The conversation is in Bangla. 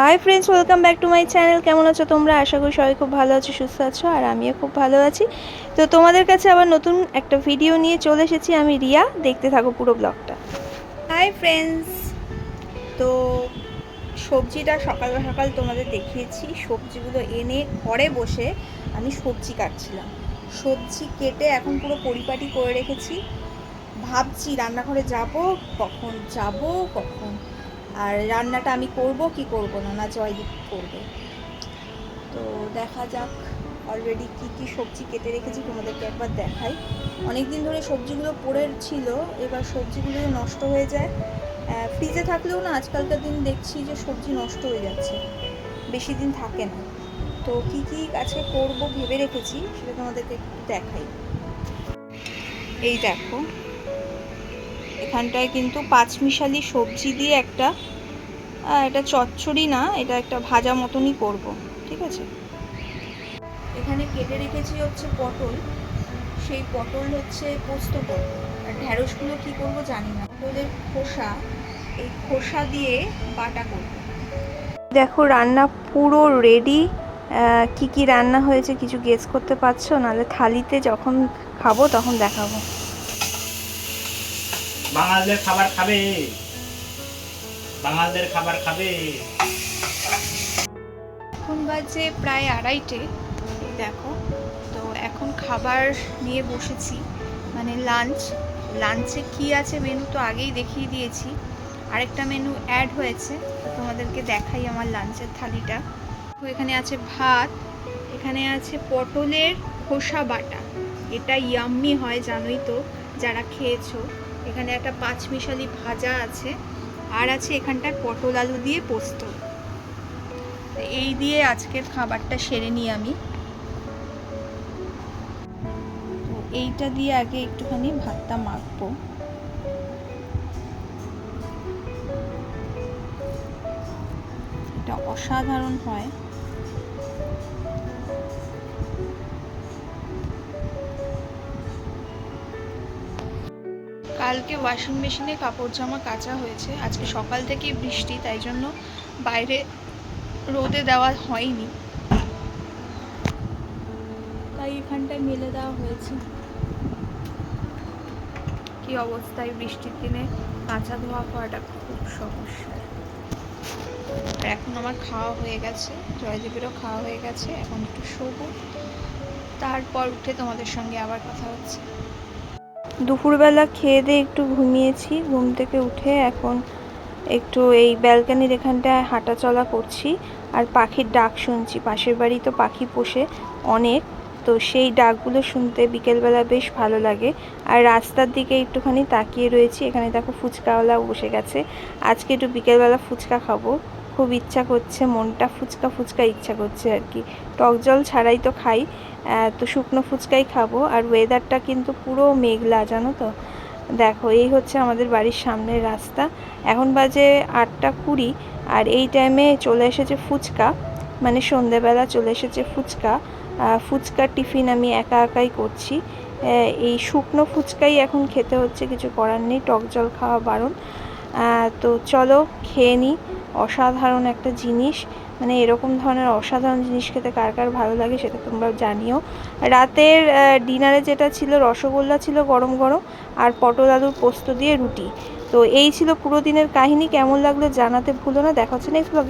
Hi friends welcome back to my channel কেমন আছো তোমরা? আশা করি সবাই খুব ভালো আছো, সুস্থ আছো, আর আমিও খুব ভালো আছি। তো তোমাদের কাছে আবার নতুন একটা ভিডিও নিয়ে চলে এসেছি। আমি রিয়া, দেখতে থাকো পুরো ব্লগটা হাই ফ্রেন্ডস তো সবজিটা সকাল সকাল তোমাদের দেখিয়েছি। সবজিগুলো এনে ঘরে বসে আমি সবজি কাটছিলাম। সবজি কেটে এখন পুরো পরিপাটি করে রেখেছি। ভাবছি রান্নাঘরে যাব, কখন যাব, কখন আর রান্নাটা আমি করব কি করব না না জয়দীপ করবে। তো দেখা যাক অলরেডি কি কি সবজি কেটে রেখেছি, তোমাদেরকে একবার দেখাই। অনেক দিন ধরে সবজিগুলো পড়ে ছিল, এবার সবজিগুলো নষ্ট হয়ে যায়। ফ্রিজে থাকলেও না আজকালকার দিন দেখছি যে সবজি নষ্ট হয়ে যাচ্ছে, বেশি দিন থাকে না। তো কি কি আজকে করব ভেবে রেখেছি, সেটা তোমাদেরকে একটু দেখাই। এই দেখো এখানটায় কিন্তু পাঁচমিশালি সবজি দিয়ে একটা এটা চচ্চড়ি না, এটা একটা ভাজা মতনই করব, ঠিক আছে? এখানে কেটে রেখেছি হচ্ছে পটল, সেই পটল হচ্ছে পোস্ত করব আর ঢ্যাঁড়সগুলো কি করব জানি না পটলের খোসা, এই খোসা দিয়ে বাটা করব। দেখো, রান্না পুরো রেডি কি কি রান্না হয়েছে কিছু গেস করতে পারছ? নাহলে থালিতে যখন খাব তখন দেখাবো। বাঙালদের খাবার খাবে। বাঙালদের খাবার খাবে। এখন বাজে প্রায় আড়াইটে। দেখো, তো এখন খাবার নিয়ে বসেছি। মানে লাঞ্চ লাঞ্চে কি আছে মেনু তো আগেই দেখিয়ে দিয়েছি। আরেকটা মেনু অ্যাড হয়েছে। তোমাদেরকে দেখাই আমার লাঞ্চের থালিটা। তো এখানে আছে ভাত। এখানে আছে পটলের খোসা বাটা। এটা ইয়াম্মি হয়, জানোই তো, যারা খেয়েছো। এখানে একটা পাঁচমিশালি ভাজা আছে আর আছে এখানটায় পটল আলু দিয়ে পোস্ত। এই দিয়ে আজকের খাবারটা সেরে নিই আমি। তো এইটা দিয়ে আগে একটুখানি ভাতটা মাখবো। এটা অসাধারণ হয়। কালকে ওয়াশিং মেশিনে কাপড় জামা কাচা হয়েছে। আজকে সকাল থেকেই বৃষ্টি তাই জন্য বাইরে রোদে দেওয়া হয়নি। তাই এখানটায় মেলে দেওয়া হয়েছে। কি অবস্থায় বৃষ্টির দিনে কাঁচা ধোয়া করাটা খুব সমস্যা। আর এখন আমার খাওয়া হয়ে গেছে জয়দেবেরও খাওয়া হয়ে গেছে এখন একটু শোবো। তারপর উঠে তোমাদের সঙ্গে আবার কথা হচ্ছে। দুপুরবেলা খেয়ে দিয়ে একটু ঘুমিয়েছি, ঘুম থেকে উঠে এখন একটু এই ব্যালকানির এখানটায় হাঁটা চলা করছি আর পাখির ডাক শুনছি। পাশের বাড়ি তো পাখি পোষে অনেক, তো সেই ডাকগুলো শুনতে বিকেলবেলা বেশ ভালো লাগে। আর রাস্তার দিকে একটুখানি তাকিয়ে রয়েছি, এখানে দেখো ফুচকাওয়ালা বসে গেছে। আজকে একটু বিকেলবেলা ফুচকা খাব। খুব ইচ্ছা করছে মনটা ফুচকা ফুচকা ইচ্ছা করছে আর কি। টক জল ছাড়াই তো খাই তো শুকনো ফুচকাই খাব। আর ওয়েদারটা কিন্তু পুরো মেঘলা জানো তো? দেখো এই হচ্ছে আমাদের বাড়ির সামনের রাস্তা। এখন বাজে আটটা কুড়ি আর এই টাইমে চলে এসেছে ফুচকা। মানে সন্ধেবেলা চলে এসেছে ফুচকা। আহ, ফুচকার টিফিন আমি একা একাই করছি। এই শুকনো ফুচকাই এখন খেতে হচ্ছে কিছু করার নেই। টক জল খাওয়া বারণ। তো চলো খেয়ে নিই অসাধারণ একটা জিনিস। মানে এরকম ধরনের অসাধারণ জিনিস খেতে কার কার ভালো লাগে সেটা তোমরা জানিও। রাতের ডিনারে যেটা ছিল রসগোল্লা ছিল গরম গরম আর পটল আলুর পোস্ত দিয়ে রুটি। তো এই ছিল পুরো দিনের কাহিনী। কেমন লাগল জানাতে ভুলো না। দেখা হচ্ছে নেক্সট